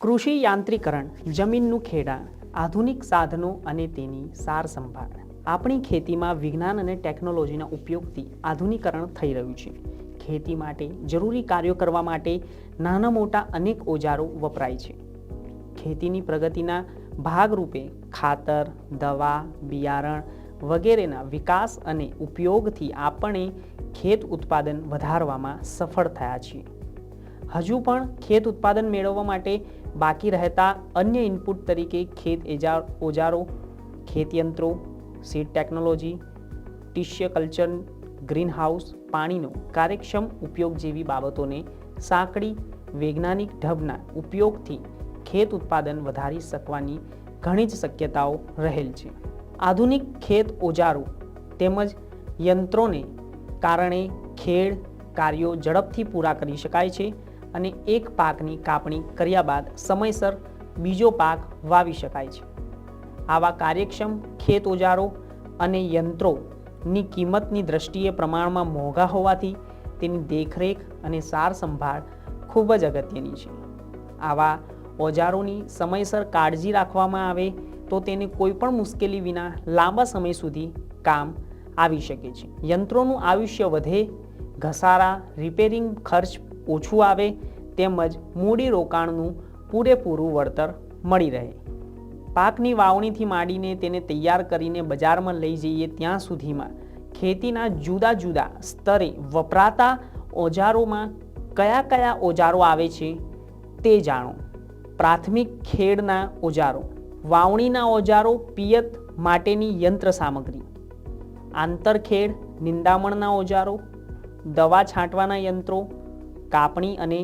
કૃષિ યાંત્રીકરણ, જમીનનું ખેડાણ આધુનિક સાધનો અને તેની સાર સંભાળ. આપણી ખેતીમાં વિજ્ઞાન અને ટેકનોલોજીના ઉપયોગથી આધુનિકરણ થઈ રહ્યું છે. ખેતી માટે જરૂરી કાર્યો કરવા માટે નાના મોટા અનેક ઓજારો વપરાય છે. ખેતીની પ્રગતિના ભાગરૂપે ખાતર, દવા, બિયારણ વગેરેના વિકાસ અને ઉપયોગથી આપણે ખેત ઉત્પાદન વધારવામાં સફળ થયા છીએ. હજુ પણ ખેત ઉત્પાદન મેળવવા માટે બાકી રહેતા અન્ય ઇનપુટ તરીકે ખેત એજા ઓજારો, ખેતયંત્રો, seed technology, tissue culture, greenhouse, પાણીનો કાર્યક્ષમ ઉપયોગ જેવી બાબતોને સાંકડી વૈજ્ઞાનિક ઢબના ઉપયોગથી ખેત ઉત્પાદન વધારી શકવાની ઘણી જ શક્યતાઓ રહેલ છે. આધુનિક ખેત ઓજારો તેમજ યંત્રોને કારણે ખેડ કાર્યો ઝડપથી પૂરા કરી શકાય છે. અને એક પાકની કાપણી કર્યા બાદ સમયસર બીજો પાક વાવી શકાય છે. આવા કાર્યક્ષમ ખેત ઓજારો અને યંત્રોની કિંમતની દ્રષ્ટિએ પ્રમાણમાં મોંઘા હોવાથી તેની દેખરેખ અને સાર સંભાળ ખૂબ જ અગત્યની છે. આવા ઓજારોની સમયસર કાળજી રાખવામાં આવે તો તેને કોઈપણ મુશ્કેલી વિના લાંબા સમય સુધી કામ આવી શકે છે. યંત્રોનું આયુષ્ય વધે, ઘસારા, રિપેરિંગ ખર્ચ ઓછું આવે તેમજ મૂડી રોકાણનું પૂરેપૂરું વળતર મળી રહે. પાકની વાવણીથી માંડીને તેને તૈયાર કરીને બજારમાં લઈ જઈએ ત્યાં સુધીમાં ખેતીના જુદા જુદા સ્તરે વપરાતા ઓજારોમાં કયા કયા ઓજારો આવે છે તે જાણો. પ્રાથમિક ખેડના ઓજારો, વાવણીના ઓજારો, પિયત માટેની યંત્ર સામગ્રી, આંતરખેડ, નિંદામણના ઓજારો, દવા છાંટવાના યંત્રો કાપણી અને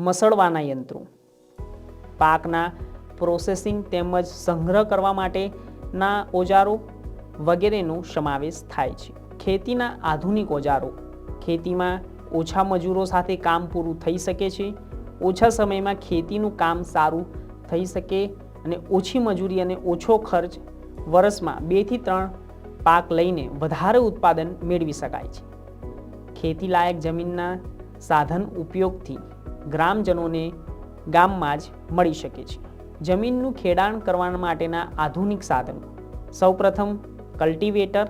મસળવાના યંત્રો. પાકના પ્રોસેસિંગ તેમજ સંગ્રહ કરવા માટેના ઓજારો વગેરેનો સમાવેશ થાય છે. ખેતીના આધુનિક ઓજારો ખેતીમાં ઓછા મજૂરો સાથે કામ પૂરું થઈ શકે છે, ઓછા સમયમાં ખેતીનું કામ સારું થઈ શકે અને ઓછી મજૂરી અને ઓછો ખર્ચ વર્ષમાં બેથી ત્રણ પાક લઈને વધારે ઉત્પાદન મેળવી શકાય છે. ખેતીલાયક જમીનના સાધન ઉપયોગથી ગ્રામજનોને ગામમાં જ મળી શકે છે. જમીનનું ખેડાણ કરવા માટેના આધુનિક સાધનો. સૌપ્રથમ કલ્ટિવેટર.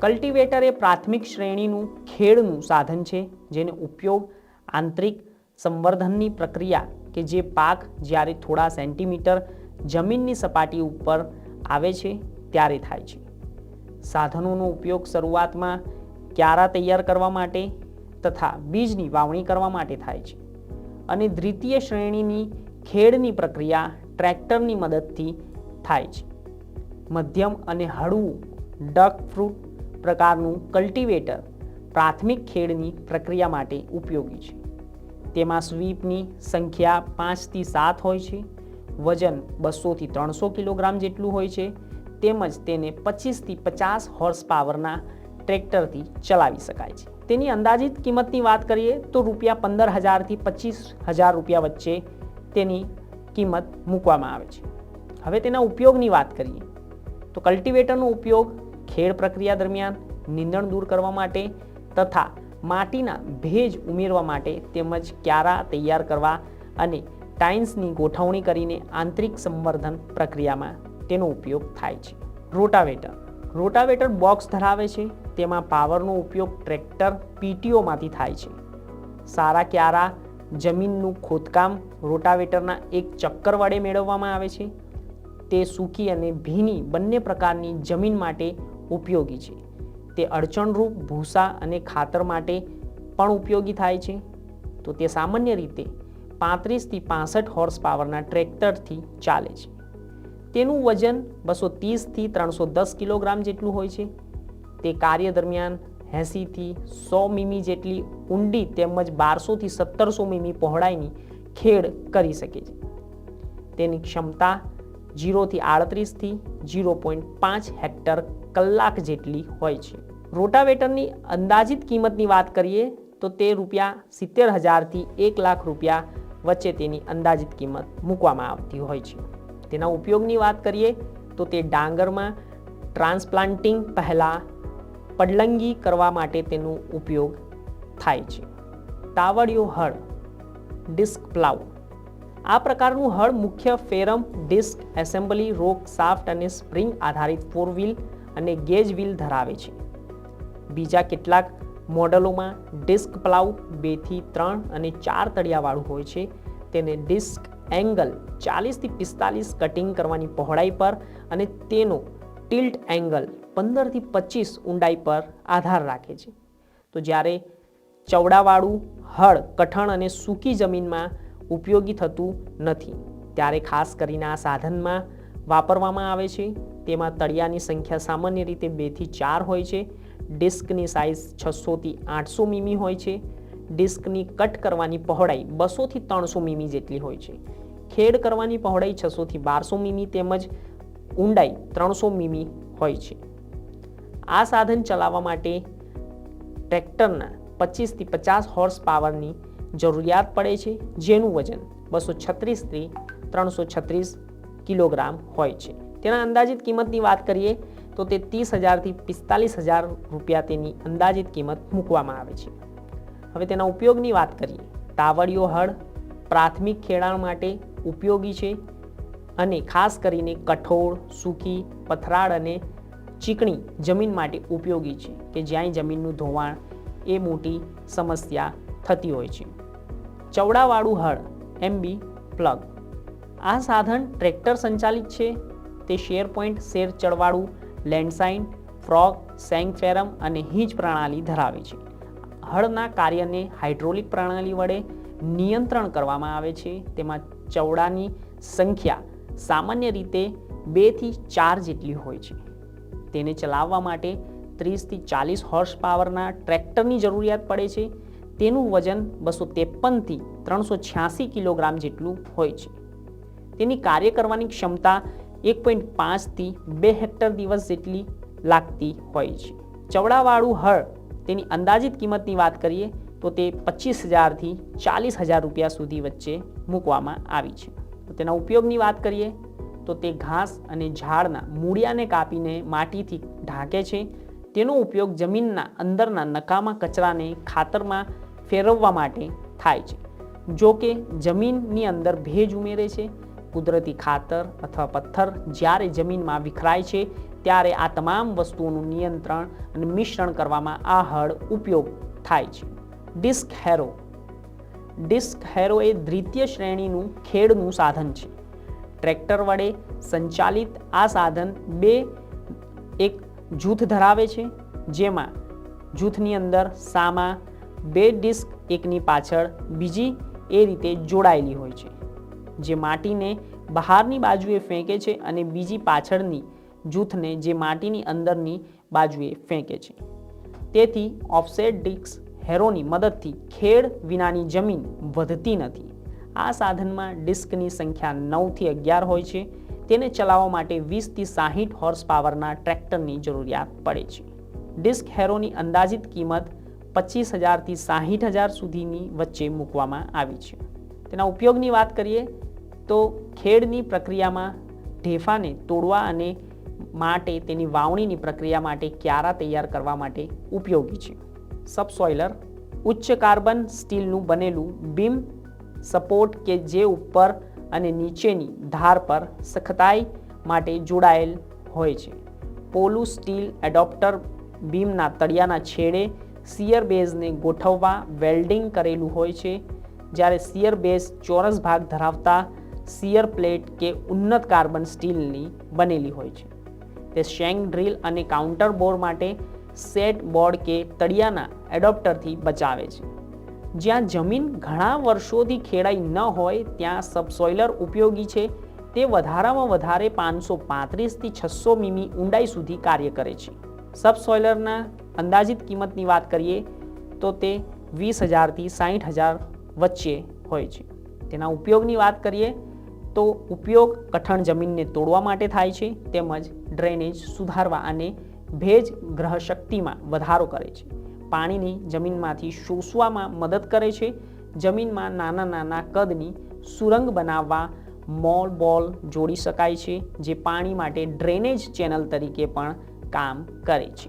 કલ્ટિવેટર એ પ્રાથમિક શ્રેણીનું ખેડનું સાધન છે, જેનો ઉપયોગ આંતરિક સંવર્ધનની પ્રક્રિયા કે જે પાક જ્યારે થોડા સેન્ટીમીટર જમીનની સપાટી ઉપર આવે છે, ત્યારે થાય છે. સાધનોનો ઉપયોગ શરૂઆતમાં ક્યારા તૈયાર કરવા માટે તથા બીજની વાવણી કરવા માટે થાય છે. અને દ્વિતીય શ્રેણીની ખેડની પ્રક્રિયા ટ્રેક્ટરની મદદથી થાય છે. મધ્યમ અને હળવું ડક ફ્રૂટ પ્રકારનું કલ્ટિવેટર પ્રાથમિક ખેડની પ્રક્રિયા માટે ઉપયોગી છે. તેમાં સ્વીપની સંખ્યા પાંચથી સાત હોય છે, વજન બસોથી ત્રણસો કિલોગ્રામ જેટલું હોય છે, તેમજ તેને પચીસથી પચાસ હોર્સ પાવરના ટ્રેક્ટરથી ચલાવી શકાય છે. તેની અંદાજિત કિંમતની વાત કરીએ તો રૂપિયા પંદર હજારથી પચીસ હજાર રૂપિયા વચ્ચે તેની કિંમત મૂકવામાં આવે છે. હવે તેના ઉપયોગની વાત કરીએ તો કલ્ટિવેટરનો ઉપયોગ ખેડ પ્રક્રિયા દરમિયાન નીંદણ દૂર કરવા માટે તથા માટીના ભેજ ઉમેરવા માટે તેમજ ક્યારા તૈયાર કરવા અને ટાઇન્સની ગોઠવણી કરીને આંતરિક સંવર્ધન પ્રક્રિયામાં તેનો ઉપયોગ થાય છે. રોટાવેટર. રોટાવેટર બોક્સ ધરાવે છે તેમાં પાવરનો ઉપયોગ ટ્રેક્ટર પીટીઓમાંથી થાય છે. સારા ક્યારા, જમીનનું ખોદકામ, રોટાવેટરના એક ચક્કર વડે મેળવવામાં આવે છે. તે સૂકી અને ભીની બંને પ્રકારની જમીન માટે ઉપયોગી છે. તે અડચણરૂપ ભૂસા અને ખાતર માટે પણ ઉપયોગી થાય છે. તો તે સામાન્ય રીતે પાંત્રીસથી પાસઠ હોર્સ પાવરના ટ્રેક્ટરથી ચાલે છે. તેનું વજન બસો ત્રીસથી ત્રણસો દસ કિલોગ્રામ જેટલું હોય છે. તે કાર્ય દરમિયાન એંસીથી સો મીમી જેટલી ઊંડી તેમજ બારસોથી સત્તરસો મીમી પહોળાઈની ખેડ કરી શકે છે. તેની ક્ષમતા જીરોથી આડત્રીસથી જીરો પોઈન્ટ પાંચ હેક્ટર કલાક જેટલી હોય છે. રોટાવેટરની અંદાજિત કિંમતની વાત કરીએ તો તે રૂપિયા સિત્તેર હજારથી એક લાખ રૂપિયા વચ્ચે તેની અંદાજિત કિંમત મૂકવામાં આવતી હોય છે. તેના ઉપયોગની વાત કરીએ તો તે ડાંગરમાં ટ્રાન્સપ્લાન્ટિંગ પહેલાં પડલંગી કરવા માટે તેનો ઉપયોગ થાય છે. તાવડિયું હળ, ડિસ્ક પ્લાવ. આ પ્રકારનું હળ મુખ્ય frame disc assembly, rock shaft અને સ્પ્રિંગ આધારિત ફોર વ્હીલ અને ગેજ વ્હીલ ધરાવે છે. બીજા કેટલાક મોડલોમાં ડિસ્ક પ્લાઉ બેથી ત્રણ અને ચાર તળિયાવાળું હોય છે. તેને ડિસ્ક એંગલ ચાલીસથી પિસ્તાલીસ કટિંગ કરવાની પહોળાઈ પર અને તેનો ટિલ્ટ એંગલ પંદરથી પચીસ ઊંડાઈ પર આધાર રાખે છે. તો જ્યારે ચવડાવાળું હળ કઠણ અને સૂકી જમીનમાં ઉપયોગી થતું નથી, ત્યારે ખાસ કરીને આ સાધનમાં વાપરવામાં આવે છે. તેમાં તળિયાની સંખ્યા સામાન્ય રીતે બેથી ચાર હોય છે. ડિસ્કની સાઇઝ છસોથી આઠસો મીમી હોય છે. ડિસ્કની કટ કરવાની પહોળાઈ બસોથી ત્રણસો મીમી જેટલી હોય છે. ખેડ કરવાની પહોળાઈ છસોથી બારસો મીમી તેમજ ઊંડાઈ ત્રણસો મીમી હોય છે. આ સાધન ચલાવવા માટે ટ્રેક્ટરના પચીસથી પચાસ હોર્સ પાવરની જરૂરિયાત પડે છે, જેનું વજન બસો છત્રીસથી ત્રણસો છત્રીસ કિલોગ્રામ હોય છે. તેના અંદાજિત કિંમતની વાત કરીએ તો તે ત્રીસ હજારથી પિસ્તાલીસ હજાર રૂપિયા તેની અંદાજિત કિંમત મૂકવામાં આવે છે. હવે તેના ઉપયોગની વાત કરીએ. તાવડીઓ હળ પ્રાથમિક ખેડાણ માટે ઉપયોગી છે અને ખાસ કરીને કઠોળ સૂકી પથરાળ અને ચીકણી જમીન માટે ઉપયોગી છે કે જ્યાં જમીનનું ધોવાણ એ મોટી સમસ્યા થતી હોય છે. ચવડાવાળું હળ એમબી પ્લગ આ સાધન ટ્રેક્ટર સંચાલિત છે. તે શેર પોઈન્ટ, શેર ચડવાળું, લેન્ડસાઇન, ફ્રોગ, સેંગફેરમ અને હીજ પ્રણાલી ધરાવે છે. હળના કાર્યને હાઇડ્રોલિક પ્રણાલી વડે નિયંત્રણ કરવામાં આવે છે. તેમાં ચવડાની સંખ્યા સામાન્ય રીતે બેથી ચાર જેટલી હોય છે. તેને ચલાવવા માટે ત્રીસથી ચાલીસ હોર્સ પાવરના ટ્રેક્ટરની જરૂરિયાત પડે છે. તેનું વજન બસો ત્રેપનથી ત્રણસો છ્યાસી કિલોગ્રામ જેટલું હોય છે. તેની કાર્ય કરવાની ક્ષમતા એક પોઈન્ટ પાંચથી બે હેક્ટર દિવસ જેટલી લાગતી હોય છે. ચવડાવાળું હળ તેની અંદાજિત કિંમતની વાત કરીએ તો તે પચીસ હજારથી ચાલીસ હજાર રૂપિયા સુધી વચ્ચે મૂકવામાં આવી છે. તેના ઉપયોગની વાત કરીએ તો તે ઘાસ અને ઝાડના મૂળિયાને કાપીને માટીથી ઢાંકે છે. તેનો ઉપયોગ જમીનના અંદરના નકામા કચરાને ખાતરમાં ફેરવવા માટે થાય છે. જો કે જમીનની અંદર ભેજ ઉમેરે છે, કુદરતી ખાતર અથવા પથ્થર જ્યારે જમીનમાં વિખરાય છે, ત્યારે આ તમામ વસ્તુઓનું નિયંત્રણ અને મિશ્રણ કરવામાં આ હળ ઉપયોગ થાય છે. ડિસ્ક હેરો. ડિસ્ક હેરો એ દ્વિતીય શ્રેણીનું ખેડનું સાધન છે. ટ્રેક્ટર વડે સંચાલિત આ સાધન બે એક જૂથ ધરાવે છે, જેમાં જૂથની અંદર સામા બે ડિસ્ક એકની પાછળ બીજી એ રીતે જોડાયેલી હોય છે, જે માટીને બહારની બાજુએ ફેંકે છે અને બીજી પાછળની જૂથને જે માટીની અંદરની બાજુએ ફેંકે છે. તેથી ઓફસેટ ડિસ્ક હેરોની મદદથી ખેડ વિનાની જમીન વધતી નથી. આ સાધનમાં ડિસ્કની સંખ્યા નવથી અગિયાર હોય છે. તેને ચલાવવા માટે વીસથી સાહીઠ હોર્સ પાવરના ટ્રેક્ટરની જરૂરિયાત પડે છે. ડિસ્ક હેરોની અંદાજિત કિંમત પચીસ હજારથી સાહીઠ હજાર સુધીની વચ્ચે મૂકવામાં આવી છે. તેના ઉપયોગની વાત કરીએ તો ખેડની પ્રક્રિયામાં ઢેફાને તોડવા અને માટે તેની વાવણીની પ્રક્રિયા માટે ક્યારા તૈયાર કરવા માટે ઉપયોગી છે. સબસોઇલર ઉચ્ચ કાર્બન સ્ટીલનું બનેલું બીમ સપોર્ટ કે જે ઉપર અને નીચેની ધાર પર સખતાઈ માટે જોડાયેલ હોય છે. પોલું સ્ટીલ એડોપ્ટર બીમના તળિયાના છેડે સિયર બેઝને ગોઠવવા વેલ્ડિંગ કરેલું હોય છે, જ્યારે સિયર બેઝ ચોરસ ભાગ ધરાવતા સિયર પ્લેટ કે ઉન્નત કાર્બન સ્ટીલની બનેલી હોય છે. તે શેંગ ડ્રીલ અને કાઉન્ટર બોર માટે સેટ બોર્ડ કે તળિયાના એડોપ્ટરથી બચાવે છે. જ્યાં જમીન ઘણા વર્ષોથી ખેડાઈ ન હોય, ત્યાં સબસોઇલર ઉપયોગી છે. તે વધારામાં વધારે પાંચસો પાંત્રીસથી છસો મીમી ઊંડાઈ સુધી કાર્ય કરે છે. સબસોઇલરના અંદાજિત કિંમતની વાત કરીએ, તો તે વીસ હજારથી સાહીઠ હજાર વચ્ચે હોય છે. તેના ઉપયોગની વાત કરીએ, તો ઉપયોગ કઠણ જમીનને તોડવા માટે થાય છે, તેમજ ડ્રેનેજ સુધારવા અને ભેજ ગ્રહ શક્તિમાં વધારો કરે છે. પાણીની જમીનમાંથી શોષવામાં મદદ કરે છે. જમીનમાં નાના નાના કદની સુરંગ બનાવવા મોલ બોલ જોડી શકાય છે, જે પાણી માટે ડ્રેનેજ ચેનલ તરીકે પણ કામ કરે છે.